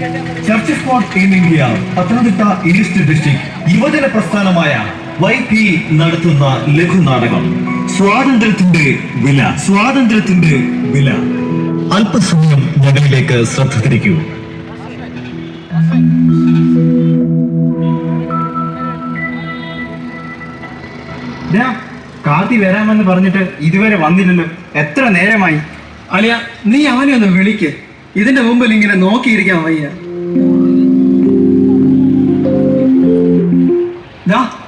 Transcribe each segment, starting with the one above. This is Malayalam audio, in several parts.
Church spot team India Pathanamthitta east district യുവജന പ്രസ്ഥാനമായ വൈ പി നടത്തുന്ന ലഘുനാടകം സ്വാതന്ത്ര്യത്തിന്റെ വില സ്വാതന്ത്ര്യത്തിന്റെ വില. അല്പസമയം ഞങ്ങളിലേക്ക് ശ്രദ്ധ തിരിക്കൂ. കാത്തി കാർത്തി വരാമെന്ന് പറഞ്ഞിട്ട് ഇതുവരെ വന്നില്ലല്ലോ. എത്ര നേരമായി? അലിയ നീ അവനെ ഒന്ന് വിളിക്ക്. ഇതിന്റെ മുമ്പിൽ ഇങ്ങനെ നോക്കിയിരിക്കാൻ വയ്യ.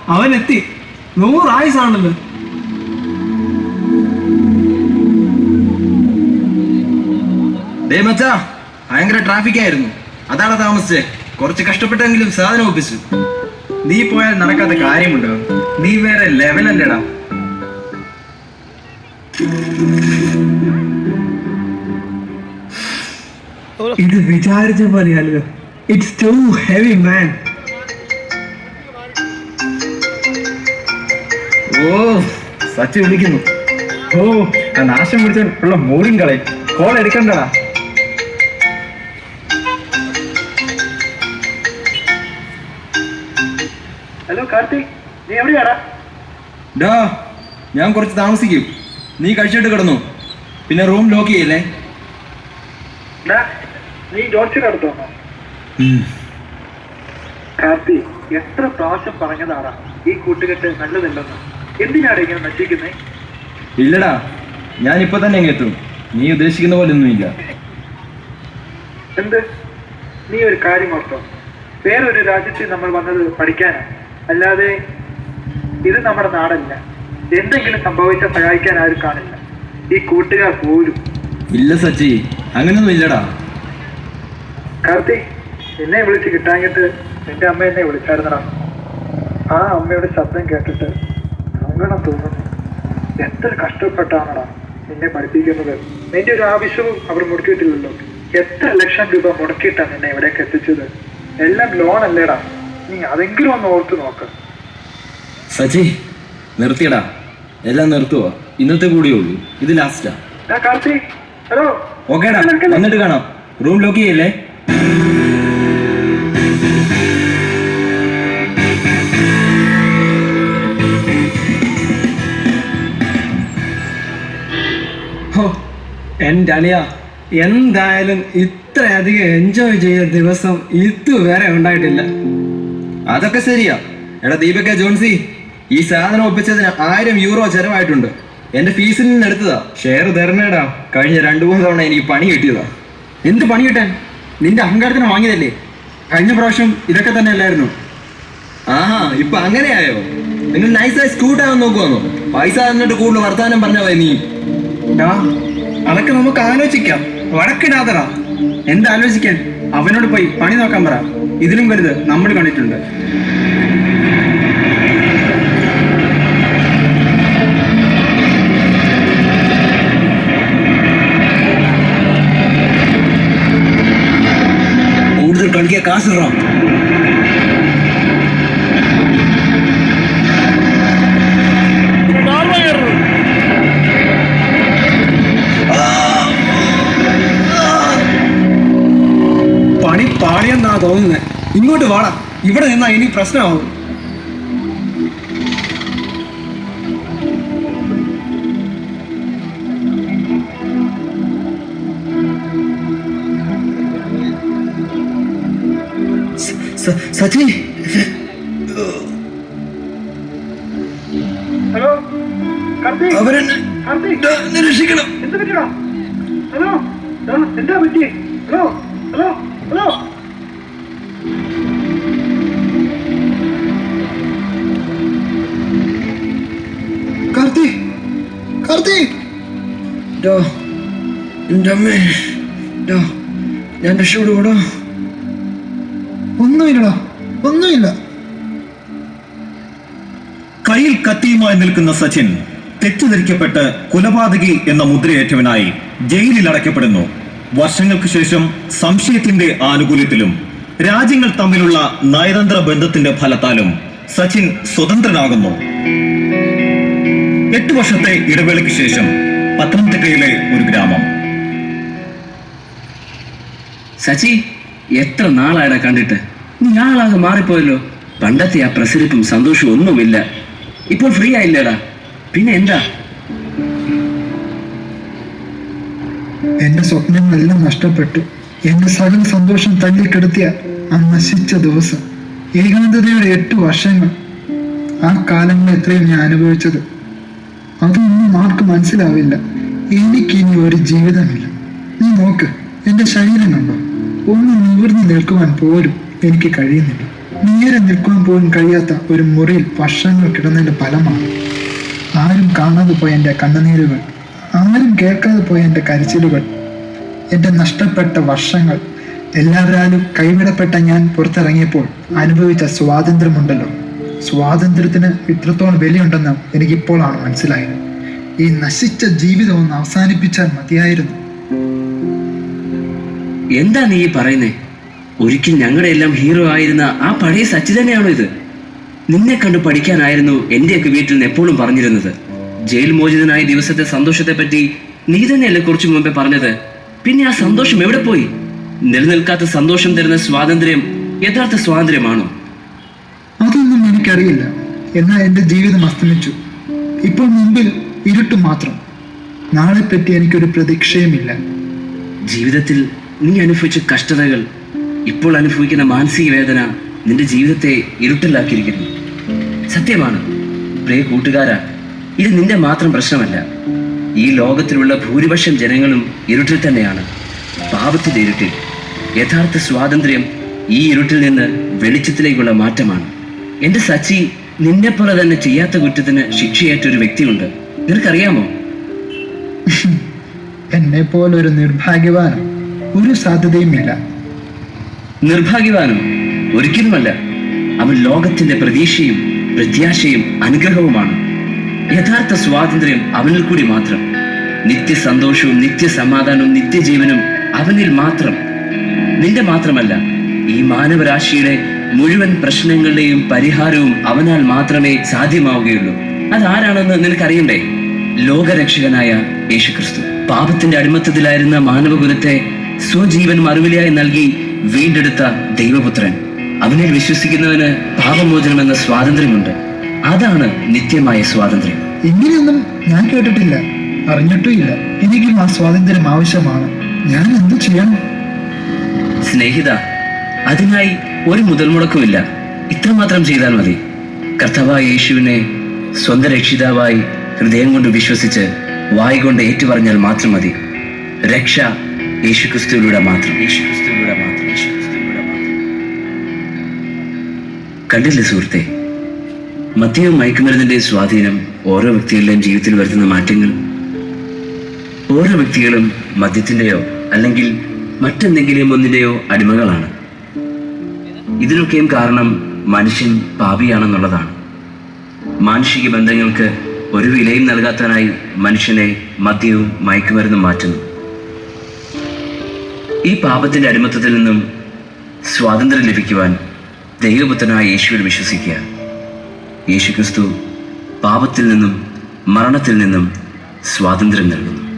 അവൻ എത്തി നൂറായുസാണല്ലോ മച്ചാ ഭയങ്കര ട്രാഫിക് ആയിരുന്നു. അതാണ് താമസിച്ചേ. കുറച്ച് കഷ്ടപ്പെട്ടെങ്കിലും സാധനം ഒപ്പിച്ചു. നീ പോയാൽ നടക്കാത്ത കാര്യമുണ്ടോ? നീ വേറെ ലെവലല്ലേടാ ഇത് വിചാരിച്ച പോലെയല്ലോ ഇറ്റ്സ് ടു ഹെവി മാൻ ഓ സച്ചി വിളിക്കുന്നു. ഓ ഞാൻ നാശം പിടിച്ച ഉള്ള മൂടിയും കളെ. കോൾ എടുക്കണ്ടടാ. ഹലോ കാർത്തിക് നീ എവിടെയാടാ? ഡാ ഞാൻ കുറച്ച് താമസിക്കും. നീ കഴിച്ചിട്ട് കിടന്നു. പിന്നെ റൂം ലോക്ക് ചെയ്യല്ലേ? നീ ജോർജിയുടെ അടുത്ത് വന്നോ? കാർത്തി എത്ര പ്രാവശ്യം പറഞ്ഞതാണ് ഈ കൂട്ടുകെട്ട് നല്ലതല്ലെന്ന്. എന്തിനാണ് ഇങ്ങനെ നശിക്കുന്നത് ഇല്ലടാ ഞാൻ ഇപ്പൊ തന്നെ എത്തും. നീ ഉദ്ദേശിക്കുന്ന പോലെ ഒന്നുമില്ല എന്ത്? നീ ഒരു കാര്യം ഓർത്തോ. വേറൊരു രാജ്യത്ത് നമ്മൾ വന്നത് പഠിക്കാനാ. അല്ലാതെ ഇത് നമ്മുടെ നാടല്ല. എന്തെങ്കിലും സംഭവിച്ചാൽ സഹായിക്കാൻ ആരും കാണില്ല. ഈ കൂട്ടുകാർ പോരും. ഇല്ല സച്ചി. അങ്ങനൊന്നും ഇല്ലടാ. കാർത്തി എന്നെ വിളിച്ച് കിട്ടാഞ്ഞിട്ട് എന്റെ അമ്മ എന്നെ വിളിച്ചായിരുന്നടാ. ആ അമ്മയുടെ ശബ്ദം കേട്ടിട്ട് അങ്ങനെ തോന്നുന്നു. എത്ര കഷ്ടപ്പെട്ടാണടാ നിന്നെ പഠിപ്പിക്കുന്നത്. നിന്റെ ഒരു ആവശ്യവും അവർ മുടക്കിയിട്ടില്ലല്ലോ. എത്ര ലക്ഷം രൂപ മുടക്കിയിട്ടാണ് നിന്നെ ഇവിടേക്ക് എത്തിച്ചത്. എല്ലാം ലോൺ അല്ലേടാ. നീ അതെങ്കിലും ഒന്ന് ഓർത്ത് നോക്ക്. സജി നിർത്തിയടാ. എല്ലാം നിർത്തുവോ. ഇന്നത്തെ കൂടിയേ ഉള്ളൂ. ഇത് ലാസ്റ്റാ ആ. കാർത്തി. ഹലോ ഓക്കേടാ വന്നിട്ട് കാണാം. റൂം ലോക്ക് ചെയ്യല്ലേ? ഹോ എന്റെ അലിയ എന്തായാലും ഇത്രയധികം എൻജോയ് ചെയ്ത ദിവസം ഇതുവരെ ഉണ്ടായിട്ടില്ല. അതൊക്കെ ശരിയാ. എടാ ദീപക ജോൺസി ഈ സാധനം ഒപ്പിച്ചതിന് ആയിരം യൂറോ ചെലവായിട്ടുണ്ട്. എന്റെ ഫീസിൽ നിന്ന് എടുത്തതാ. ഷെയർ തരണേടാ കഴിഞ്ഞ രണ്ടു മൂന്ന് തവണ എനിക്ക് പണി കിട്ടിയതാ. എന്ത് പണി കിട്ടാൻ? നിന്റെ അഹങ്കാരത്തിന് വാങ്ങിയതല്ലേ? കഴിഞ്ഞ പ്രാവശ്യം ഇതൊക്കെ തന്നെ അല്ലായിരുന്നു. ആഹാ ഇപ്പൊ അങ്ങനെയായോ? നിങ്ങൾ നൈസായി സ്കൂട്ടാവാൻ നോക്കുവാന്നോ? പൈസ തന്നിട്ട് കൂടുതൽ വർത്താനം പറഞ്ഞാ നീ? അതൊക്കെ നമുക്ക് ആലോചിക്കാം. വടക്കിടാതറ എന്താലോചിക്കാൻ അവനോട് പോയി പണി നോക്കാൻ പറ. ഇതിലും വലുത് നമ്മൾ കണ്ടിട്ടുണ്ട്. കളിക്കാൻ കാശിടാം പണി പാളിയെന്നാ തോന്നുന്നത് ഇങ്ങോട്ട് വാടാ. ഇവിടെ നിന്നാ ഇനി പ്രശ്നമാവും. സച്ചി ഹലോ? അവരെന്നെ കാർത്തി ഡാ, എന്നെ രക്ഷിക്കണം. എന്ത് പറ്റിയടാ? ഹലോ? എന്താ പറ്റി? Hello? Hello? Hello? Karthi Karthi ഡോ എന്റെ അമ്മേ ഡോ ഞാൻ രക്ഷപ്പെടുകൂടോ ഒന്നുമില്ലടാ ഒന്നുമില്ല. കയ്യിൽ കത്തിയുമായി നിൽക്കുന്ന സച്ചിൻ തെറ്റിദ്ധരിക്കപ്പെട്ട് കൊലപാതകി എന്ന മുദ്രയേറ്റവനായി ജയിലിൽ അടയ്ക്കപ്പെടുന്നു. വർഷങ്ങൾക്ക് ശേഷം സംശയത്തിന്റെ ആനുകൂല്യത്തിലും രാജ്യങ്ങൾ തമ്മിലുള്ള നയതന്ത്ര ബന്ധത്തിന്റെ ഫലത്താലും സച്ചിൻ സ്വതന്ത്രനാകുന്നു. എട്ട് വർഷത്തെ ഇടവേളയ്ക്ക് ശേഷം പത്തനംതിട്ടയിലെ ഒരു ഗ്രാമം. സച്ചി എത്ര നാളായടാ കണ്ടിട്ട്? ആളാകെ മാറിപ്പോയല്ലോ. പണ്ടത്തെ ആ പ്രസരിപ്പും സന്തോഷവും ഒന്നുമില്ല. ഇപ്പോൾ ഫ്രീ ആയില്ലേടാ. പിന്നെ എന്താ? എന്റെ സ്വപ്നങ്ങളെല്ലാം നഷ്ടപ്പെട്ടു. എന്റെ സകല സന്തോഷം തല്ലിക്കെടുത്തിയ ആ നശിച്ച ദിവസം. ഏകാന്തതയുടെ എട്ട് വർഷങ്ങൾ. ആ കാലങ്ങൾ എത്രയും ഞാൻ അനുഭവിച്ചത്. അതൊന്നും ആർക്കും മനസ്സിലാവില്ല. എനിക്ക് ഇനി ഒരു ജീവിതമില്ല. നീ നോക്ക് എന്റെ ശരീരം കണ്ടോ ഒന്നും നിവർന്ന് നിൽക്കുവാൻ പോലും എനിക്ക് കഴിയുന്നില്ല. നേരെ നിൽക്കാൻ പോലും കഴിയാത്ത ഒരു മുറിയിൽ വർഷങ്ങൾ കിടന്നതിന്റെ ഫലമാണ്. ആരും കാണാതെ പോയ എന്റെ കണ്ണുനീരുകൾ ആരും കേൾക്കാതെ പോയ എന്റെ കരച്ചിലുകൾ എന്റെ നഷ്ടപ്പെട്ട വർഷങ്ങൾ. എല്ലാവരാലും കൈവിടപ്പെട്ട ഞാൻ പുറത്തിറങ്ങിയപ്പോൾ അനുഭവിച്ച സ്വാതന്ത്ര്യമുണ്ടല്ലോ. സ്വാതന്ത്ര്യത്തിന് ഇത്രത്തോളം വിലയുണ്ടെന്ന് എനിക്കിപ്പോഴാണ് മനസ്സിലായത്. ഈ നശിച്ച ജീവിതം ഒന്ന് അവസാനിപ്പിച്ചാൽ മതിയായിരുന്നു. എന്താ നീ പറയുന്നേ? ഒരിക്കൽ ഞങ്ങളുടെ എല്ലാം ഹീറോ ആയിരുന്ന ആ പഴയ സച്ചി തന്നെയാണോ ഇത്? നിന്നെ കണ്ട് പഠിക്കാനായിരുന്നു എന്റെയൊക്കെ വീട്ടിൽ നിന്ന് എപ്പോഴും പറഞ്ഞിരുന്നത്. ജയിൽ മോചിതനായ ദിവസത്തെ സന്തോഷത്തെ പറ്റി നീ തന്നെയല്ലേ കുറച്ചു മുമ്പേ പറഞ്ഞത്? പിന്നെ ആ സന്തോഷം എവിടെ പോയി? നിലനിൽക്കാത്ത സന്തോഷം തരുന്ന സ്വാതന്ത്ര്യം യഥാർത്ഥ സ്വാതന്ത്ര്യമാണോ? അതൊന്നും എനിക്കറിയില്ല. എന്നാൽ എന്റെ ജീവിതം അസ്തമിച്ചു. ഇപ്പോൾ മുമ്പിൽ ഇരുട്ട് മാത്രം. നാളെ പറ്റി എനിക്കൊരു പ്രതീക്ഷയുമില്ല. ജീവിതത്തിൽ നീ അനുഭവിച്ച കഷ്ടതകൾ ഇപ്പോൾ അനുഭവിക്കുന്ന മാനസിക വേദന നിന്റെ ജീവിതത്തെ ഇരുട്ടിലാക്കിയിരിക്കുന്നു. സത്യമാണ് പ്രിയ കൂട്ടുകാരാ ഇത് നിന്റെ മാത്രം പ്രശ്നമല്ല. ഈ ലോകത്തിലുള്ള ഭൂരിപക്ഷം ജനങ്ങളും ഇരുട്ടിൽ തന്നെയാണ്. പാപത്തിന്റെ ഇരുട്ടിൽ യഥാർത്ഥ സ്വാതന്ത്ര്യം ഈ ഇരുട്ടിൽ നിന്ന് വെളിച്ചത്തിലേക്കുള്ള മാറ്റമാണ്. എന്റെ സച്ചി നിന്നെ പോലെ തന്നെ ചെയ്യാത്ത കുറ്റത്തിന് ശിക്ഷയേറ്റ ഒരു വ്യക്തിയുണ്ട്. നിനക്കറിയാമോ? എന്നെ പോലെ ഒരു നിർഭാഗ്യവാനും ഒരു സാധ്യതയുമില്ല. നിർഭാഗ്യവാനും. ഒരിക്കലുമല്ല. അവൻ ലോകത്തിന്റെ പ്രതീക്ഷയും പ്രത്യാശയും അനുഗ്രഹവുമാണ്. യഥാർത്ഥ സ്വാതന്ത്ര്യം അവനിൽ കൂടി മാത്രം. നിത്യസന്തോഷവും നിത്യസമാധാനവും നിത്യജീവനും അവനിൽ മാത്രം. നിന്റെ മാത്രമല്ല ഈ മാനവരാശിയുടെ മുഴുവൻ പ്രശ്നങ്ങളുടെയും പരിഹാരവും അവനാൽ മാത്രമേ സാധ്യമാവുകയുള്ളൂ. അതാരാണെന്ന് നിനക്കറിയണ്ടേ? ലോകരക്ഷകനായ യേശുക്രിസ്തു. പാപത്തിന്റെ അടിമത്തത്തിലായിരുന്ന മാനവകുലത്തെ സ്വജീവൻ മറുവിലയായി നൽകി വീണ്ടെടുത്ത ദൈവപുത്രൻ. അവനിൽ വിശ്വസിക്കുന്നവന് പാപമോചനം എന്ന സ്വാതന്ത്ര്യമുണ്ട്. അതാണ് നിത്യമായ സ്വാതന്ത്ര്യം. ഇങ്ങനെയൊന്നും ഞാൻ കേട്ടിട്ടില്ല. അറിഞ്ഞിട്ടുമില്ല. എനിക്കും ആ സ്വാതന്ത്ര്യം ആവശ്യമാണ്. ഞാൻ എന്ത് ചെയ്യണം? സ്നേഹിത അതിനായി ഒരു മുതൽ മുടക്കുമില്ല ഇത്രമാത്രം ചെയ്താൽ മതി. കർത്തവായ യേശുവിനെ സ്വന്തം രക്ഷിതാവായി ഹൃദയം കൊണ്ട് വിശ്വസിച്ച് വായി കൊണ്ട് ഏറ്റുപറഞ്ഞാൽ മാത്രം മതി. രക്ഷ യേശുക്രിസ്തുവിലൂടെ മാത്രം. യേശുക്രിസ്തുവിലൂടെ കണ്ടില്ലേ സുഹൃത്തെ? മദ്യവും മയക്കുമരുന്നിന്റെ സ്വാധീനം ഓരോ വ്യക്തികളുടെയും ജീവിതത്തിൽ വരുത്തുന്ന മാറ്റങ്ങൾ. ഓരോ വ്യക്തികളും മദ്യത്തിന്റെയോ അല്ലെങ്കിൽ മറ്റെന്തെങ്കിലും ഒന്നിന്റെയോ അടിമകളാണ്. ഇതിനൊക്കെയും കാരണം മനുഷ്യൻ പാപിയാണെന്നുള്ളതാണ്. മാനുഷിക ബന്ധങ്ങൾക്ക് ഒരു വിലയും നൽകാത്തവനായി മനുഷ്യനെ മദ്യവും മയക്കുമരുന്നും മാറ്റുന്നു. ഈ പാപത്തിന്റെ അടിമത്തത്തിൽ നിന്നും സ്വാതന്ത്ര്യം ലഭിക്കുവാൻ ദൈവപുത്രനായ യേശുവിൽ വിശ്വസിക്കുക. യേശുക്രിസ്തു പാപത്തിൽ നിന്നും മരണത്തിൽ നിന്നും സ്വാതന്ത്ര്യം നൽകുന്നു.